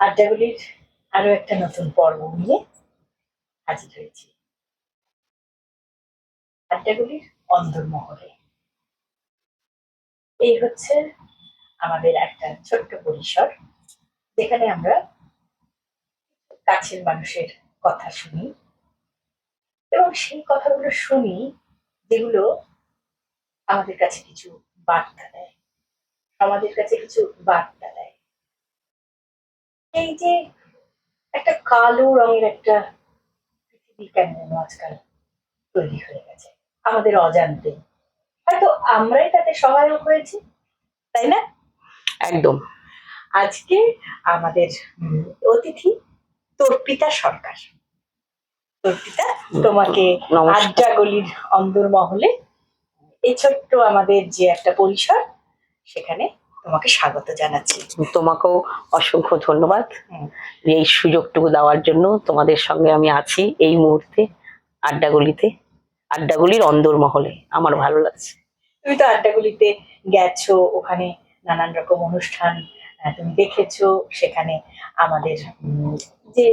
আড্ডাগুলির আরও একটা নতুন পর্ব নিয়ে হাজির হয়েছি। আড্ডাগুলির অন্দরমহলে। এই হচ্ছে আমাদের একটা ছোট্ট পরিসর, যেখানে আমরা কাছের মানুষের কথা শুনি এবং সেই কথাগুলো শুনি যেগুলো আমাদের কাছে কিছু বার্তা দেয় আমাদের কাছে কিছু বার্তা দেয়। এই যে একটা কালো রঙের একটা পৃথিবী কেন আজকাল তৈরি হয়ে গেছে আমাদের অজান্তে। হয়তো আমরাই তাতে সহায়ক হয়েছি তাই না? একদম। আজকে আমাদের অতিথি তর্পিতা সরকার। তর্পিতা তোমাকে আড্ডা গলির অন্দরমহলে এই ছোট্ট আমাদের যে একটা পরিসর সেখানে তোমাকে স্বাগত জানাচ্ছি। তোমাকেও অসংখ্য ধন্যবাদ। এই সুযোগটুকু দেওয়ার জন্য তোমাদের সঙ্গে আমি আছি এই মুহূর্তে আড্ডাগুলিতে আড্ডাগুলির অন্দরমহলে। আমার ভালো লাগছে। তুমি তো আড্ডাগুলিতে গেছো ওখানে নানান রকম অনুষ্ঠান তুমি দেখেছ সেখানে আমাদের যে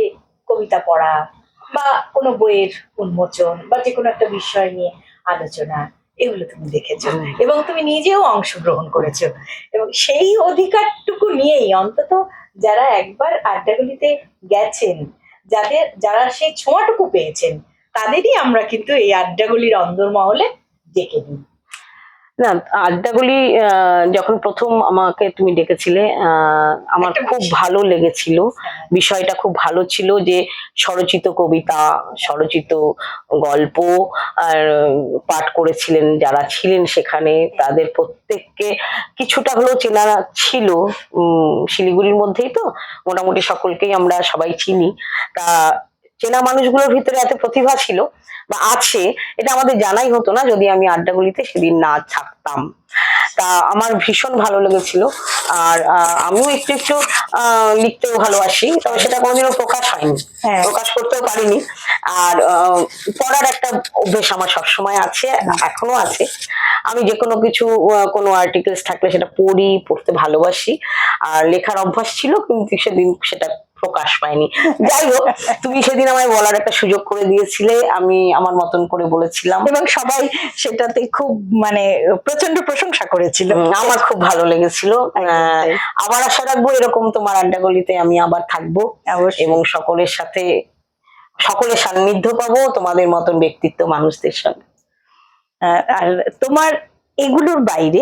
কবিতা পড়া বা কোনো বইয়ের উন্মোচন বা যে কোনো একটা বিষয় নিয়ে আলোচনা এগুলো তুমি দেখেছ। এবং তুমি নিজেও অংশগ্রহণ করেছ। এবং সেই অধিকারটুকু নিয়েই অন্তত যারা একবার আড্ডাগুলিতে গেছেন, যাদের, যারা সেই ছোঁয়াটুকু পেয়েছেন, তাদেরই আমরা কিন্তু এই আড্ডাগুলির অন্দরমহলে ডেকে নিই। না আড্ডাগুলি যখন প্রথম আমাকে তুমি ডেকেছিলে আমার খুব ভালো লেগেছিল। বিষয়টা খুব ভালো ছিল যে স্বরচিত কবিতা স্বরচিত গল্প আর পাঠ করেছিলেন যারা ছিলেন সেখানে তাদের প্রত্যেককে কিছুটা হলেও চেনা ছিল। উম, শিলিগুড়ির মধ্যেই তো মোটামুটি সকলকেই আমরা সবাই চিনি। তা চেনা মানুষগুলোর ভিতরে এত প্রতিভা ছিল বা আছে এটা আমাদের জানাই হতো না যদি আমি আড্ডাগুলিতে সেদিন না থাকতাম। তা আমার ভীষণ ভালো লেগেছিল। আর আমিও একটু একটু লিখতেও ভালোবাসি তবে সেটা কোনোদিনও প্রকাশ হয়নি। হ্যাঁ। প্রকাশ করতেও পারিনি। আর পড়ার একটা অভ্যেস আমার সবসময় আছে এখনও আছে। আমি যে কোনো কিছু কোনো আর্টিকেলস থাকলে সেটা পড়ি পড়তে ভালোবাসি। আর লেখার অভ্যাস ছিল কিন্তু সেদিন সেটা প্রকাশ পায়নি। যাই হোক তুমি সেদিন আমায় বলার একটা সুযোগ করে দিয়েছিলে আমি আমার মতন করে বলেছিলাম। এবং সবাই সেটাতে খুব মানে প্রচণ্ড প্রশংসা করেছিল। আমার খুব ভালো লেগেছিল। আবার আশা রাখব এরকম তোমার আড্ডা গলিতে আমি আবার থাকব। এবং সকলের সাথে সকলের সান্নিধ্য পাবো তোমাদের মতন ব্যক্তিত্ব মানুষদের সঙ্গে আহ, আর তোমার এগুলোর বাইরে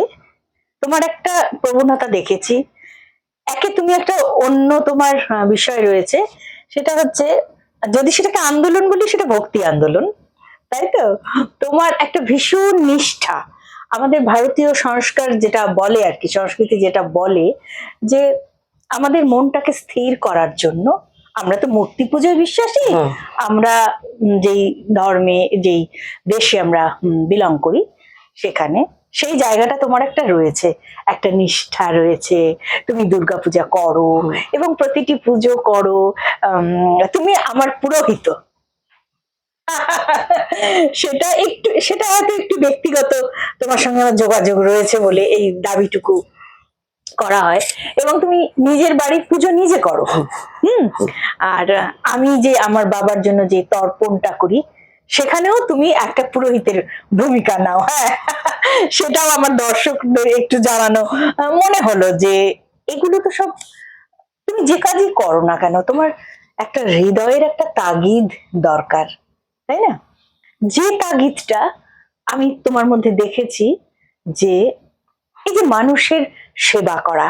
তোমার একটা প্রবণতা দেখেছি একে তুমি একটা অন্য তোমার বিষয় রয়েছে। সেটা হচ্ছে যদি সেটাকে আন্দোলন বলি সেটা ভক্তি আন্দোলন তাই তো? তোমার একটা ভীষণ নিষ্ঠা। আমাদের ভারতীয় সংস্কার যেটা বলে আর কি সংস্কৃতি যেটা বলে যে আমাদের মনটাকে স্থির করার জন্য আমরা তো মূর্তি পুজোয় বিশ্বাসী আমরা যেই ধর্মে যেই দেশে আমরা বিলং করি সেখানে সেই জায়গাটা তোমার একটা রয়েছে, একটা নিষ্ঠা রয়েছে, তুমি দুর্গাপূজা করো এবং প্রতিটি পুজো করো তুমি আমার পুরোহিত। সেটা একটু, সেটা হয়তো একটু ব্যক্তিগত তোমার সঙ্গে আমার যোগাযোগ রয়েছে বলে এই দাবিটুকু করা হয়। এবং তুমি নিজের বাড়ির পুজো নিজে করো। হুম। আর আমি যে আমার বাবার জন্য যে তর্পণটা করি সেখানেও তুমি একটা পুরোহিতের ভূমিকা নাও হ্যাঁ। সেটাও আমার দর্শকদের একটু জানানো মনে হলো যে এগুলো তো সব তুমি যে কাজই করো না কেন তোমার একটা হৃদয়ের একটা তাগিদ দরকার তাই না? যে তাগিদটা আমি তোমার মধ্যে দেখেছি যে এই যে মানুষের সেবা করা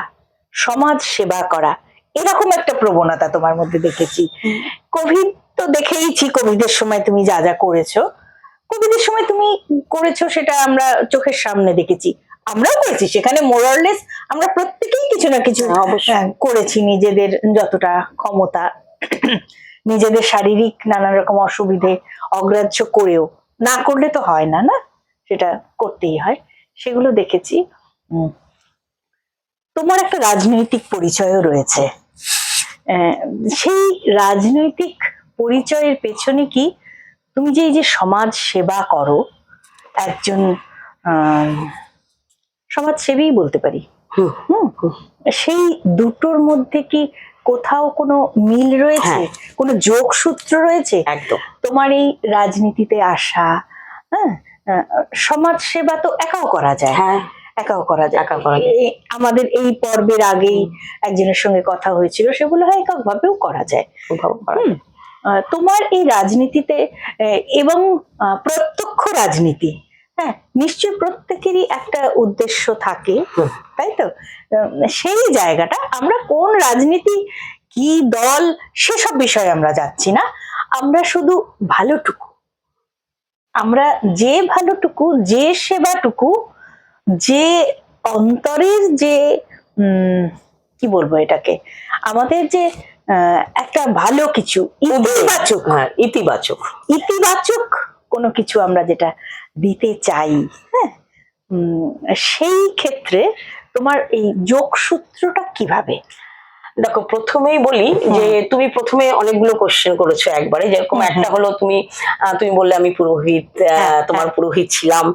সমাজ সেবা করা এরকম একটা প্রবণতা তোমার মধ্যে দেখেছি। কোভিড তো দেখেইছি কোভিডের সময় তুমি যা যা করেছ। কোভিডের সময় তুমি করেছ সেটা আমরা চোখের সামনে দেখেছি। আমরাও করেছি সেখানে মোরারলেস আমরা প্রত্যেকেই কিছু না কিছু হ্যাঁ, অবশ্যই। করেছি নিজেদের যতটা ক্ষমতা নিজেদের শারীরিক নানান রকম অসুবিধে অগ্রাহ্য করেও। না করলে তো হয় না না? সেটা করতেই হয়। সেগুলো দেখেছি। তোমার একটা রাজনৈতিক পরিচয়ও রয়েছে। আহ, সেই রাজনৈতিক পরিচয়ের পেছনে কি? তুমি যে এই যে সমাজ সেবা করো একজন সমাজসেবী বলতে পারি। হুম। সেই দুটোর মধ্যে কি কোথাও কোনো মিল রয়েছে? হ্যাঁ। কোনো যোগসূত্র রয়েছে? একদম। তোমার এই রাজনীতিতে আসা হ্যাঁ? সমাজ সেবা তো একাও করা যায়। হ্যাঁ। একাও করা যায়। একা করা যায়। আমাদের এই পর্বের আগেই একজনের সঙ্গে কথা হয়েছিল সেগুলো হয় একক ভাবেও করা যায়। তোমার এই রাজনীতিতে এবং প্রত্যক্ষ রাজনীতি হ্যাঁ নিশ্চয়ই প্রত্যেকেরই একটা উদ্দেশ্য থাকে, তাই তো? সেই জায়গাটা আমরা কোন রাজনীতি, কি দল, সেসব বিষয়ে আমরা যাচ্ছি না। আমরা শুধু ভালোটুকু। আমরা যে ভালোটুকু, যে সেবাটুকু, যে অন্তরের যে কি বলব এটাকে? আমাদের যে একটা ভালো কিছু ইতিবাচক। হ্যাঁ ইতিবাচক। ইতিবাচক কোনো কিছু আমরা যেটা দিতে চাই হ্যাঁ? সেই ক্ষেত্রে তোমার এই যোগসূত্রটা কীভাবে? দেখো প্রথমেই বলি যে তুমি প্রথমে অনেকগুলো কোশ্চেন করেছ একবারে। যেরকম একটা হলো তুমি আহ, তুমি বললে আমি পুরোহিত আহ, হ্যাঁ, তোমার পুরোহিত ছিলাম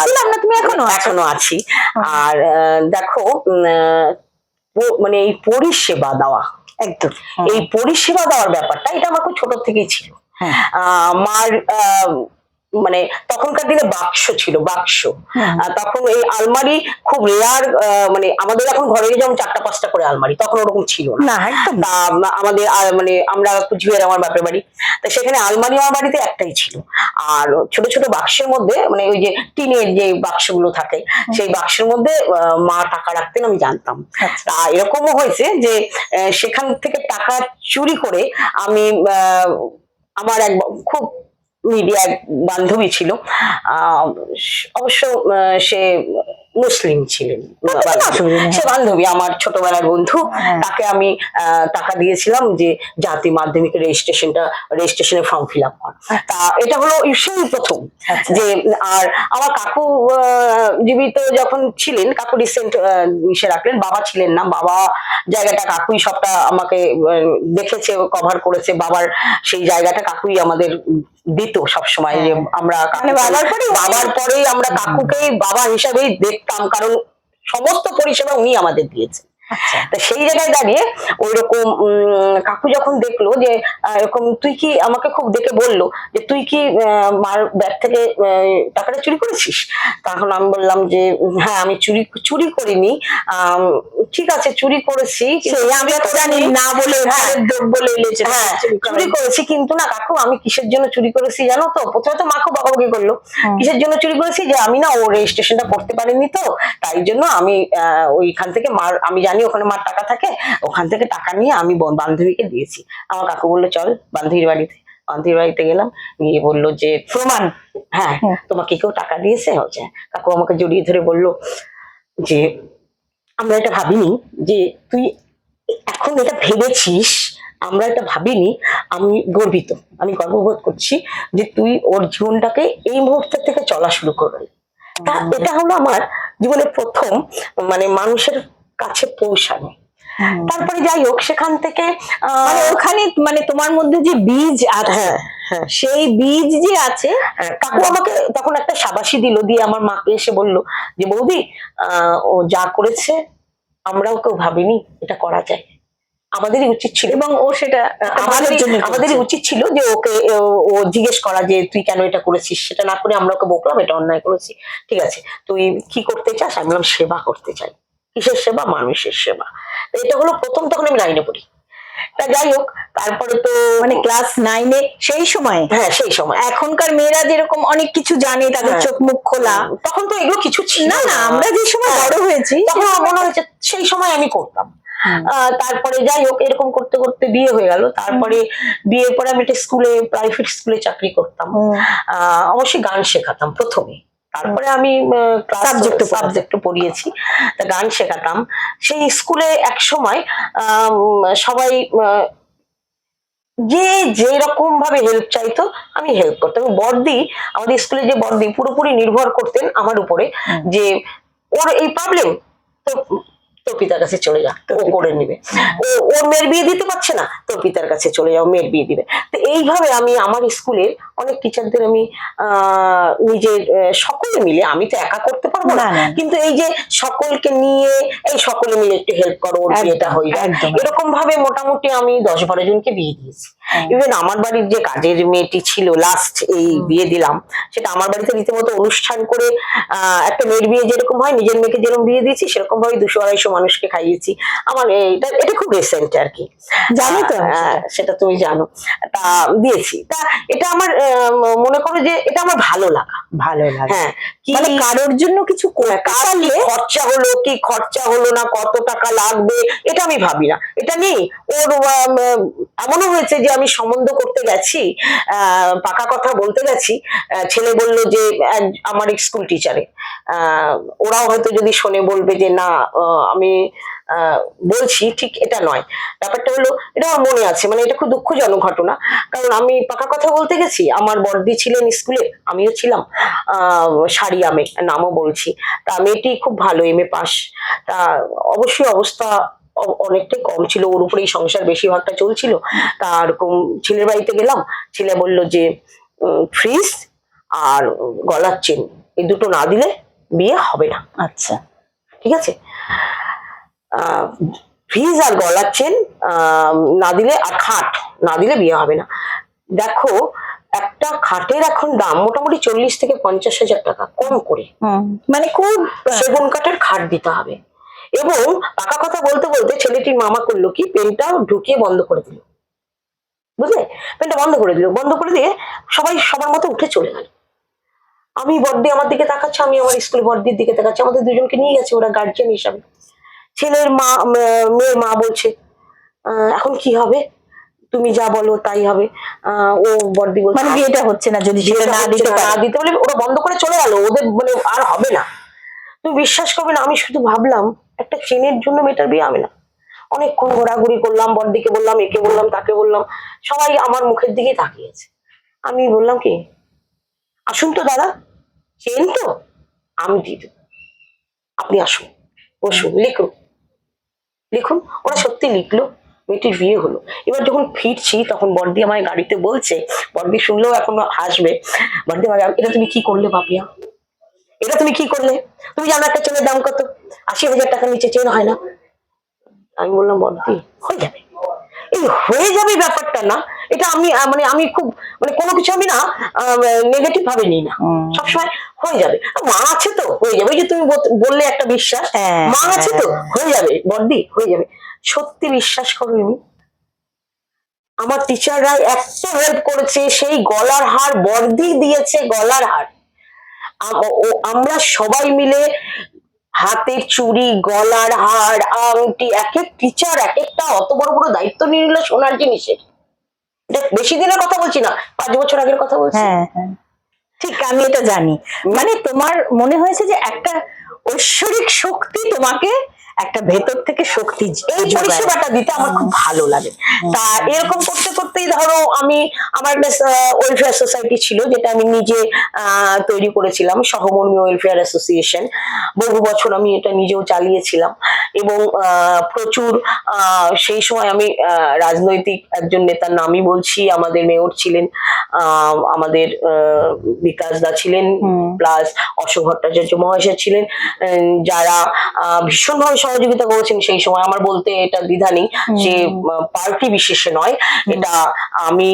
ছিলাম না, তুমি এখনও এখনও আছি। আর দেখো মানে এই পরিষেবা দেওয়া। একদম। এই পরিষেবা দেওয়ার ব্যাপারটা এটা আমার খুব ছোট থেকেই ছিল। আহ, মার আহ, মানে তখনকার দিনে বাক্স ছিল বাক্স। তখন এই আলমারি খুব রেয়ার মানে আমাদের এখন ঘরে যেমন চারটা পাঁচটা করে আলমারি তখন ওরকম ছিল না। আমাদের মানে আমরা কুচবিহার আমার বাপের বাড়ি। তা সেখানে আলমারি আমার বাড়িতে একটাই ছিল। আর ছোট ছোট বাক্সের মধ্যে মানে ওই যে টিনের যে বাক্সগুলো থাকে সেই বাক্সের মধ্যে মা টাকা রাখতেন আমি জানতাম। আচ্ছা। তা এরকমও হয়েছে যে সেখান থেকে টাকা চুরি করে আমি আহ, আমার এক খুব মিডিয়া এক বান্ধবী ছিল। অবশ্য সে মুসলিম ছিলেন। অসুবিধা নেই। সে বান্ধবী আমার ছোটবেলার বন্ধু। হ্যাঁ। তাকে আমি টাকা দিয়েছিলাম যে জাতি মাধ্যমিকের রেজিস্ট্রেশনটা রেজিস্ট্রেশনের ফর্ম ফিল আপ কর। তা এটা হলো সেই প্রথম। আচ্ছা। যে আর আমার কাকু জীবিত যখন ছিলেন কাকু রিসেন্ট ইসে রাখলেন বাবা ছিলেন না। বাবা জায়গাটা কাকুই সবটা আমাকে দেখেছে কভার করেছে। বাবার সেই জায়গাটা কাকুই আমাদের দিত সবসময় যে আমরা মানে বাবার পরেই বাবার পরেই আমরা কাকুকেই বাবা হিসাবেই দেখতাম কারণ সমস্ত পরিষেবা উনি আমাদের দিয়েছেন। আচ্ছা তা সেই জায়গায় দাঁড়িয়ে ওই রকম কাকু যখন দেখল যে এরকম তুই কি আমাকে খুব দেখে বলল যে তুই কি মার ব্যাগ থেকে টাকাটা চুরি করেছিস? তখন আমি বললাম যে হ্যাঁ আমি চুরি চুরি করিনি। ঠিক আছে চুরি করেছি আমরা তো জানি না বলে হ্যাঁ। সেটা হ্যাঁ চুরি করেছি কিন্তু না কাকু আমি কিসের জন্য চুরি করেছি জানো তো? প্রথমে তো মা খুব বকাবকি করল। কিসের জন্য চুরি করেছি? যে আমি না ও রেজিস্ট্রেশনটা করতে পারিনি তো তাই জন্য আমি আহ, ওইখান থেকে মার আমি জানি ওখানে মার টাকা থাকে ওখান থেকে টাকা নিয়ে আমি বান্ধবীকে দিয়েছি। আমার কাকু বলল চল বান্ধবীর বাড়িতে। বান্ধবীর বাড়িতে গেলাম গিয়ে বলল যে প্রমাণ হ্যাঁ তোমাকে কেউ টাকা দিয়েছে? হচ্ছে কাকু আমাকে জড়িয়ে ধরে বলল যে আমরা এটা ভাবিনি যে তুই এখন এটা ভেবেছিস আমরা এটা ভাবিনি আমি গর্বিত। আমি গর্ববোধ করছি যে তুই ওর জীবনটাকে এই মুহূর্ত থেকে চলা শুরু করলি। তা এটা হলো আমার জীবনের প্রথম মানে মানুষের কাছে পৌঁছানো তারপরে যাই হোক সেখান থেকে মানে ওখানে মানে তোমার মধ্যে যে বীজ আছে হ্যাঁ হ্যাঁ। সেই বীজ যে আছে হ্যাঁ, কাকু আমাকে তখন একটা সাবাসি দিল দিয়ে আমার মাকে এসে বলল যে বৌদি ও যা করেছে আমরাও কেউ ভাবিনি এটা করা যায়। আমাদেরই উচিত ছিল। এবং ও সেটা ভালোর আমাদেরই উচিত ছিল যে ওকে ও- ও জিজ্ঞেস করা যে তুই কেন এটা করেছিস? সেটা না করে আমরা ওকে বকলাম এটা অন্যায় করেছি। ঠিক আছে তুই কি করতে চাস? আমি সেবা করতে চাই। কিসের সেবা? মানুষের সেবা। এটা হলো প্রথম তখন আমি লাইনে পড়ি। তা যাই হোক তারপরে তো মানে ক্লাস নাইনে সেই সময়? হ্যাঁ সেই সময়। এখনকার মেয়েরা যেরকম অনেক কিছু জানে তাদের হ্যাঁ। চোখ মুখ খোলা। তখন তো এগুলো কিছু ছিল না না আমরা যে সময় হ্যাঁ। বড় হয়েছি তখন মনে হয়েছে সেই সময় আমি করতাম। আহ, তারপরে যাই হোক এরকম করতে করতে বিয়ে হয়ে গেল। তারপরে বিয়ের পরে আমি একটা স্কুলে প্রাইভেট স্কুলে চাকরি করতাম। আহ, অবশ্যই গান শেখাতাম প্রথমে। তারপরে আমি সাবজেক্ট সাবজেক্ট পড়িয়েছি তা গান শেখাতাম। সেই স্কুলে এক সময় সবাই যে যেরকম ভাবে হেল্প চাইতো আমি হেল্প করতাম। বর্দি আমাদের স্কুলে যে বর্দি পুরোপুরি নির্ভর করতেন আমার উপরে যে ওর এই প্রবলেম তো তো পিতার কাছে চলে যা ও করে নিবে ও ওর মেয়ের বিয়ে দিতে পারছে না তোর পিতার কাছে চলে যাও মেয়ের বিয়ে দিবে তো এইভাবে আমি আমার স্কুলের অনেক টিচারদের আমি আহ, নিজের সকলে মিলে আমি তো একা করতে পারব না। কিন্তু এই যে সকলকে নিয়ে এই সকলে মিলে একটু হেল্প করো ওর বিয়েটা হয়ে যায় এরকম ভাবে মোটামুটি আমি দশ বারো জনকে বিয়ে দিয়েছি। ইভেন আমার বাড়ির যে কাজের মেয়েটি ছিল লাস্ট এই বিয়ে দিলাম সেটা আমার বাড়িতে রীতিমতো অনুষ্ঠান করে একটা মেয়ের বিয়ে যেরকম হয় নিজের মেয়েকে যেরকম বিয়ে দিয়েছি সেরকম ভাবে দুশো আড়াইশো মানুষকে খাইয়েছি। আমার এটা এটা খুব রিসেন্ট আর কি জানি তো? সেটা তুমি জানো। তা দিয়েছি। তা এটা আমার মনে করো যে এটা আমার ভালো লাগা। ভালো লাগে। হ্যাঁ মানে কারোর জন্য কিছু কি খরচা হলো কি খরচা হলো না কত টাকা লাগবে এটা আমি ভাবি না। এটা নেই। ওর এমনও হয়েছে যে আমি সম্বন্ধ করতে গেছি পাকা কথা বলতে গেছি ছেলে বলল যে আমার স্কুল টিচারে ওরাও হয়তো যদি শোনে বলবে যে, না আমি বলছি, ঠিক এটা নয়। ব্যাপারটা হলো, এটা আমার মনে আছে মানে এটা খুব দুঃখজনক ঘটনা, কারণ আমি পাকা কথা বলতে গেছি, আমার বর্দি ছিলেন স্কুলে আমিও ছিলাম সারিয়া মেয়ে নামও বলছি, তা মেয়েটি খুব ভালো এম এ পাস তা অবশ্যই অবস্থা অনেকটাই কম ছিল। ওর উপরেই সংসার বেশিরভাগটা চলছিল। তা এরকম ছেলের বাড়িতে গেলাম। ছেলে বলল যে ফ্রিজ আর গলার চেন এই দুটো না দিলে বিয়ে হবে না। আচ্ছা। ঠিক আছে? ফ্রিজ আর গলার চেন না দিলে আর খাট না দিলে বিয়ে হবে না। দেখো একটা খাটের এখন দাম মোটামুটি চল্লিশ থেকে পঞ্চাশ হাজার টাকা কম করে। মানে খুব সেগুন কাঠের খাট দিতে হবে। এবং পাকা কথা বলতে বলতে ছেলেটির মামা করল কি? পেনটা ঢুকিয়ে বন্ধ করে দিল। বুঝলে? পেনটা বন্ধ করে দিল। বন্ধ করে দিয়ে সবাই সবার মতো উঠে চলে গেল। আমি বর্দি আমার দিকে তাকাচ্ছে আমি আমার স্কুল বর্দির দিকে তাকাচ্ছি। আমাদের দুজনকে নিয়ে গেছে ওরা গার্জিয়ান হিসাবে। ছেলের মা মেয়ের মা বলছে "আহ, এখন কি হবে? তুমি যা বলো তাই হবে। আহ, ও বর্দি বলছে মানে বিয়েটা হচ্ছে না যদি না দিতে না দিতে বলে ওরা বন্ধ করে চলে গেল। ওদের মানে আর হবে না। তুমি বিশ্বাস করবে না আমি শুধু ভাবলাম একটা চেনের জন্য মেয়েটার বিয়ে হবে না। অনেকক্ষণ ঘোরাঘুরি করলাম, বড়দিকে বললাম, একে বললাম, তাকে বললাম, সবাই আমার মুখের দিকে তাকিয়েছে। আমি বললাম কি, আসুন তো দাদা, চেন তো, আমি দিয়ে আপনি আসুন, বসুন, লিখুন। লিখুন, ওরা সত্যি লিখলো, মেয়েটির বিয়ে হলো। এবার যখন ফিরছি, তখন বর্দি আমায় গাড়িতে বলছে বর্দি শুনলেও এখন হাসবে বর্দি আমায় এটা তুমি কি করলে বাপিয়া এটা তুমি কি করলে? তুমি জানো একটা চেনের দাম কত? আশি হাজার টাকার নিচে চেন হয় না। আমি বললাম বর্দি হয়ে যাবে। এই হয়ে যাবে ব্যাপারটা না এটা আমি মানে আমি খুব মানে কোনো কিছু আমি না নেগেটিভ ভাবে নিই না। সবসময় হয়ে যাবে। মা আছে তো হয়ে যাবে। যে তুমি বললে একটা বিশ্বাস হ্যাঁ, মা আছে তো হ্যাঁ। হয়ে যাবে। বর্দি হয়ে যাবে। সত্যি বিশ্বাস করো আমি আমার টিচাররা এত হেল্প করেছে সেই গলার হার বর্দি দিয়েছে গলার হার। আমরা সবাই মিলে হাতের চুড়ি গলার হার আংটি এক এক টিচার এক একটা অত বড় বড় দায়িত্ব নিয়ে নিল সোনার জিনিসের। এটা বেশি দিনের কথা বলছি না পাঁচ বছর আগের কথা বলছি। হ্যাঁ হ্যাঁ। ঠিক আমি এটা জানি। মানে তোমার মনে হয়েছে যে একটা ঐশ্বরিক শক্তি তোমাকে একটা ভেতর থেকে শক্তি এই। পরিষেবাটা দিতে আমার খুব ভালো লাগে। তা এরকম করতে করতেই ধরো আমি আমার ওয়েলফেয়ার সোসাইটি ছিল যেটা আমি নিজে তৈরি করেছিলাম সহমর্মী ওয়েলফেয়ার অ্যাসোসিয়েশন বহু বছর আমি এটা নিজেও চালিয়েছিলাম এবং প্রচুর আহ, সেই সময় আমি রাজনৈতিক একজন নেতার নামই বলছি আমাদের মেয়র ছিলেন আহ, আমাদের বিকাশ দা ছিলেন প্লাস অশোক ভট্টাচার্য মহাশয় ছিলেন যারা ভীষণভাবে সহযোগিতা করেছেন সেই সময়। আমার বলতে এটা দ্বিধা নেই যে পার্টি বিশেষে নয়। এটা আমি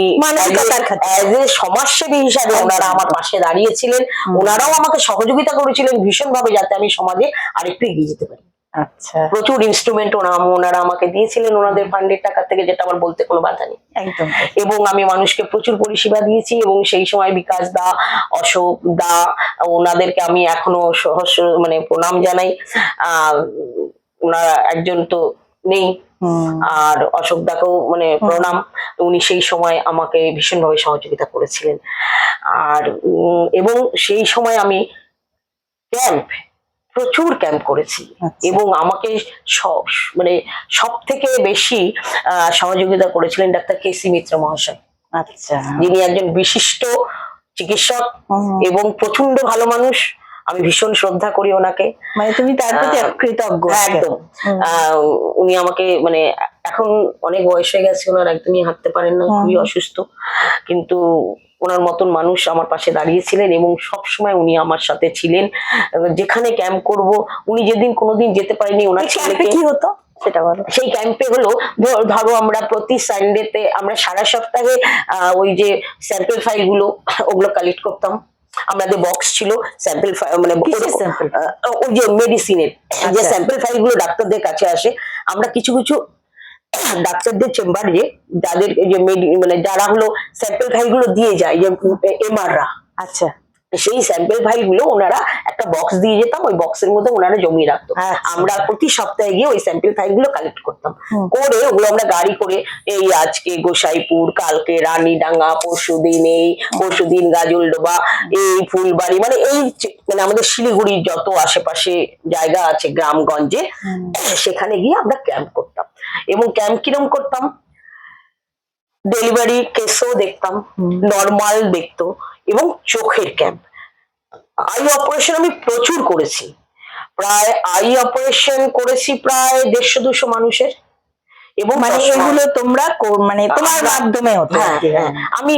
সমাজসেবী হিসাবে ওনারা আমার পাশে দাঁড়িয়েছিলেন। ওনারাও আমাকে সহযোগিতা করেছিলেন ভীষণভাবে যাতে আমি সমাজে আরেকটু এগিয়ে যেতে পারি। আচ্ছা। প্রচুর ইনস্ট্রুমেন্ট ওনারা আমাকে দিয়েছিলেন ওনাদের ফান্ডের টাকা থেকে যেটা আমার বলতে কোনো বাধা নেই। একদম। এবং আমি মানুষকে প্রচুর পরিষেবা দিয়েছি এবং সেই সময় বিকাশ দা অশোক দা ওনাদেরকে আমি এখনও সহস্র মানে প্রণাম জানাই। আহ ওনারা একজন তো নেই। আর অশোক দাকেও মানে প্রণাম উনি সেই সময় আমাকে ভীষণভাবে সহযোগিতা করেছিলেন। আর এবং সেই সময় আমি ক্যাম্প প্রচুর ক্যাম্প করেছি। আচ্ছা। এবং আমাকে সব মানে সব থেকে বেশি আহ, সহযোগিতা করেছিলেন ডাক্তার কে সি মিত্র মহাশয়। আচ্ছা। যিনি একজন বিশিষ্ট চিকিৎসক এবং প্রচণ্ড ভালো মানুষ। আমি ভীষণ শ্রদ্ধা করি ওনাকে। মানে তুমি তার প্রতি কৃতজ্ঞ। হ্যাঁ, একদম। উনি আমাকে মানে এখন অনেক বয়স হয়ে গেছে ওনার একদমই হাঁটতে পারেন না খুবই অসুস্থ। কিন্তু ওনার মতন মানুষ আমার পাশে দাঁড়িয়েছিলেন এবং সব সময় উনি আমার সাথে ছিলেন। যেখানে ক্যাম্প করব উনি যেদিন কোনোদিন যেতে পারেনি ওনার ছেলেকে কি হতো? সেটা বলো। সেই ক্যাম্পে হলো ধরো আমরা প্রতি সানডেতে আমরা সারা সপ্তাহে ওই যে স্যাম্পল ফাইলগুলো ওগুলো কালেক্ট করতাম। আমাদের বক্স ছিল স্যাম্পল মানে ওই যে মেডিসিনের যে আচ্ছা। স্যাম্পল ফাইলগুলো ডাক্তারদের কাছে আসে আমরা কিছু কিছু ডাক্তারদের চেম্বারে যাদের যে মানে যারা হলো স্যাম্পল ফাইলগুলো দিয়ে যায় যে এমআররা আচ্ছা। সেই স্যাম্পল ফাইলগুলো ওনারা একটা বক্স দিয়ে যেতাম ওই বক্সের মধ্যে ওনারা জমিয়ে রাখতো। আচ্ছা। আমরা প্রতি সপ্তাহে গিয়ে ওই স্যাম্পল ফাইলগুলো কালেক্ট করতাম। করে ওগুলো আমরা গাড়ি করে এই আজকে গোসাইপুর কালকে রানীডাঙ্গা পরশু দিন এই পরশু দিন গাজলডোবা এই ফুলবাড়ি মানে এই মানে আমাদের শিলিগুড়ির যত আশেপাশে জায়গা আছে গ্রামগঞ্জে। সেখানে গিয়ে আমরা ক্যাম্প করতাম। এবং ক্যাম্প কিরম করতাম? ডেলিভারি কেসও দেখতাম। নর্মাল দেখতো। এবং চোখের ক্যাম্প। আই অপারেশন আমি প্রচুর করেছি। প্রায় আই অপারেশন করেছি প্রায় দেড়শো দুশো মানুষের। এবং মানে এগুলো তোমরা মানে তোমার মাধ্যমে হতো হ্যাঁ হ্যাঁ। আমি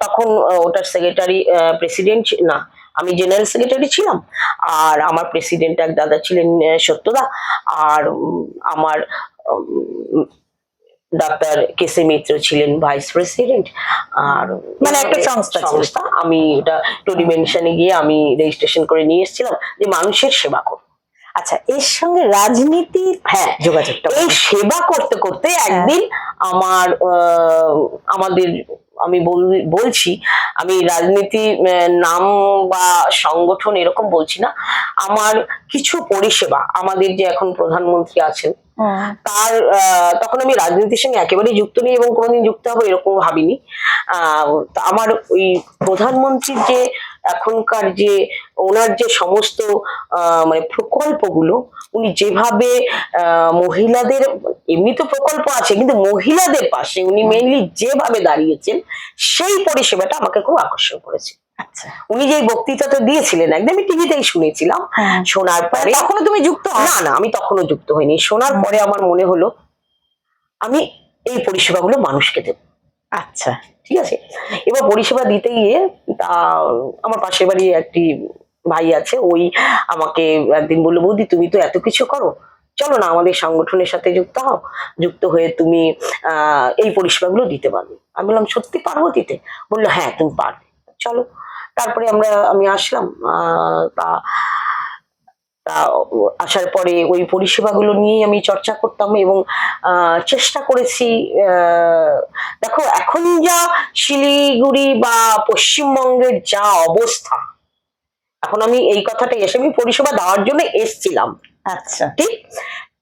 তখন ওটার সেক্রেটারি প্রেসিডেন্ট না আমি জেনারেল সেক্রেটারি ছিলাম। আর আমার প্রেসিডেন্ট এক দাদা ছিলেন সত্যদা। আর আমার ডাক্তার কেসে মিত্র ছিলেন ভাইস প্রেসিডেন্ট। আর মানে একটা সংস্থা ছিল। সংস্থা। আমি এটা একটু ডিমেনশনে গিয়ে আমি রেজিস্ট্রেশন করে নিয়ে এসেছিলাম যে মানুষের সেবা করব আচ্ছা এর সঙ্গে রাজনীতির হ্যাঁ যোগাযোগটা এই সেবা করতে করতে একদিন আমার আমাদের আমি বল- বলছি আমি রাজনীতি নাম বা সংগঠন এরকম বলছি না। আমার কিছু পরিষেবা আমাদের যে এখন প্রধানমন্ত্রী আছেন। তার তখন আমি রাজনীতির সঙ্গে একেবারেই যুক্ত নেই এবং কোনোদিন যুক্ত হব এরকম ভাবিনি। আমার ওই প্রধানমন্ত্রীর যে এখনকার যে, ওনার যে সমস্ত মানে প্রকল্পগুলো, উনি যেভাবে মহিলাদের, এমনি তো প্রকল্প আছে, কিন্তু মহিলাদের পাশে উনি মেইনলি যেভাবে দাঁড়িয়েছেন, সেই পরিষেবাটা আমাকে খুব আকর্ষণ করেছে। উনি যে বক্তৃতাটা দিয়েছিলেন একদম আমি টিভিতেই শুনেছিলাম। হ্যাঁ। শোনার পরে তখনও তুমি যুক্ত? না না আমি তখনও যুক্ত হইনি। শোনার পরে আমার মনে হলো আমি এই পরিষেবাগুলো মানুষকে দেব। আচ্ছা। ঠিক আছে? এবার পরিষেবা দিতে গিয়ে তা আমার পাশের বাড়ি একটি ভাই আছে ওই আমাকে একদিন বলল বৌদি তুমি তো এত কিছু করো। চলো না আমাদের সংগঠনের সাথে যুক্ত হও। যুক্ত হয়ে তুমি আহ, এই পরিষেবাগুলো দিতে পারবে। আমি বললাম সত্যি পারব দিতে? বলল হ্যাঁ তুমি পারবে। চলো। তারপরে আমরা আমি আসলাম আহ, তা তা আসার পরে ওই পরিষেবাগুলো নিয়েই আমি চর্চা করতাম এবং আহ, চেষ্টা করেছি আহ, দেখো এখন যা শিলিগুড়ি বা পশ্চিমবঙ্গের যা অবস্থা এখন আমি এই কথাটা এসে আমি পরিষেবা দেওয়ার জন্য এসছিলাম। আচ্ছা। ঠিক?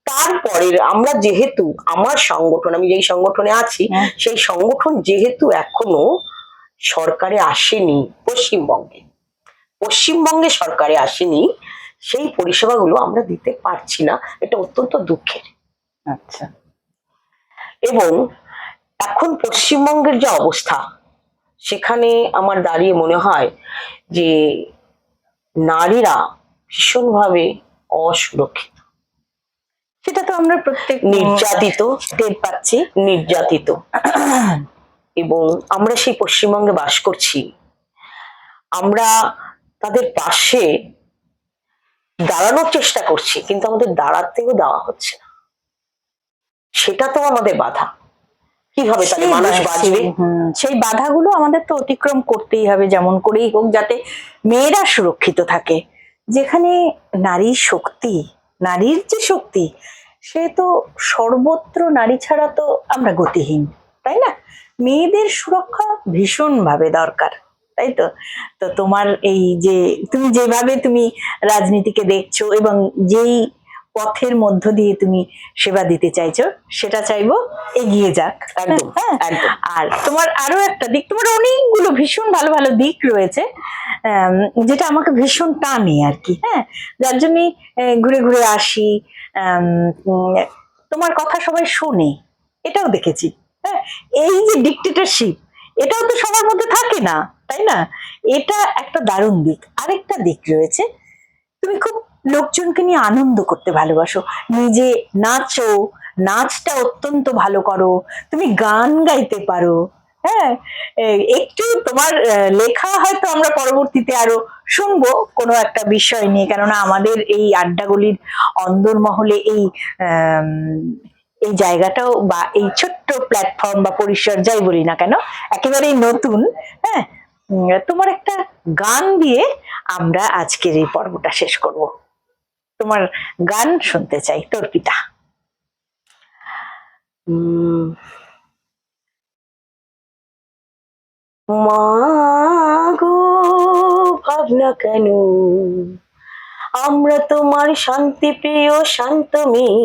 তারপরে আমরা যেহেতু আমার সংগঠন আমি যেই সংগঠনে আছি হ্যাঁ। সেই সংগঠন যেহেতু এখনও সরকারে আসেনি পশ্চিমবঙ্গে। পশ্চিমবঙ্গে সরকারে আসেনি সেই পরিষেবাগুলো আমরা দিতে পারছি না। এটা অত্যন্ত দুঃখের। আচ্ছা। এবং এখন পশ্চিমবঙ্গের যে অবস্থা সেখানে আমার দাঁড়িয়ে মনে হয় যে নারীরা ভীষণভাবে অসুরক্ষিত। সেটা তো আমরা প্রত্যেক নির্যাতিত টের পাচ্ছি। নির্যাতিত। এবং আমরা সেই পশ্চিমবঙ্গে বাস করছি। আমরা তাদের পাশে দাঁড়ানোর চেষ্টা করছি কিন্তু আমাদের দাঁড়াতেও দেওয়া হচ্ছে না। সেটা তো আমাদের বাধা। কীভাবে তাহলে মানুষ বাঁচবে? সেই- সেই বাধাগুলো আমাদের তো অতিক্রম করতেই হবে যেমন করেই হোক যাতে মেয়েরা সুরক্ষিত থাকে। যেখানে নারীর শক্তি নারীর যে শক্তি সে তো সর্বত্র নারী ছাড়া তো আমরা গতিহীন তাই না? মেয়েদের সুরক্ষা ভীষণভাবে দরকার তাই তো? তো তোমার এই যে তুমি যেভাবে তুমি রাজনীতিকে দেখছ এবং যেই পথের মধ্য দিয়ে তুমি সেবা দিতে চাইছো সেটা চাইব এগিয়ে যাক একদম হ্যাঁ? আর তোমার আরও একটা দিক তোমার অনেকগুলো ভীষণ ভালো ভালো দিক রয়েছে যেটা আমাকে ভীষণ টানে আর কি হ্যাঁ? যার জন্য ঘুরে ঘুরে আসি তোমার কথা সবাই শোনে এটাও দেখেছি। হ্যাঁ এই যে ডিকটেটরশিপ এটাও তো সবার মধ্যে থাকে না, তাই না? এটা একটা দারুণ দিক। আরেকটা দিক রয়েছে, তুমি খুব লোকজনকে নিয়ে আনন্দ করতে ভালোবাসো। নিজে নাচো, নাচটা অত্যন্ত ভালো করো, তুমি গান গাইতে পারো হ্যাঁ? একটু তোমার লেখা হয়তো আমরা পরবর্তীতে আরও শুনব কোনো একটা বিষয় নিয়ে, কেননা আমাদের এই আড্ডাগুলির অন্দরমহলে এই এই জায়গাটাও বা এই ছোট্ট প্ল্যাটফর্ম বা পরিসর যাই বলি না কেন একেবারেই নতুন হ্যাঁ? তোমার একটা গান দিয়ে আমরা আজকের এই পর্বটা শেষ করব। তোমার গান শুনতে চাই তোর পিতা। উম, মা গো ভাবনা কেন আমরা তোমার শান্তি প্রিয় শান্ত মেয়ে।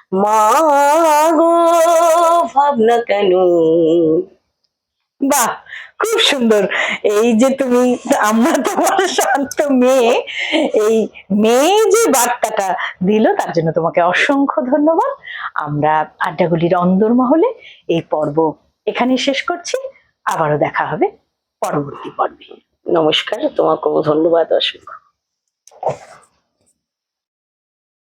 মা গো ভাবনা কেন? বাহ, খুব সুন্দর। এই যে তুমি, আমরা তোমার শান্ত মেয়ে, এই মেয়ে যে বার্তাটা দিল, তার জন্য তোমাকে অসংখ্য ধন্যবাদ। আমরা আড্ডাগুলির অন্দরমহলে এই পর্ব এখানেই শেষ করছি। আবারও দেখা হবে পরবর্তী পর্বে। নমস্কার, তোমাকেও ধন্যবাদ, অসংখ্য।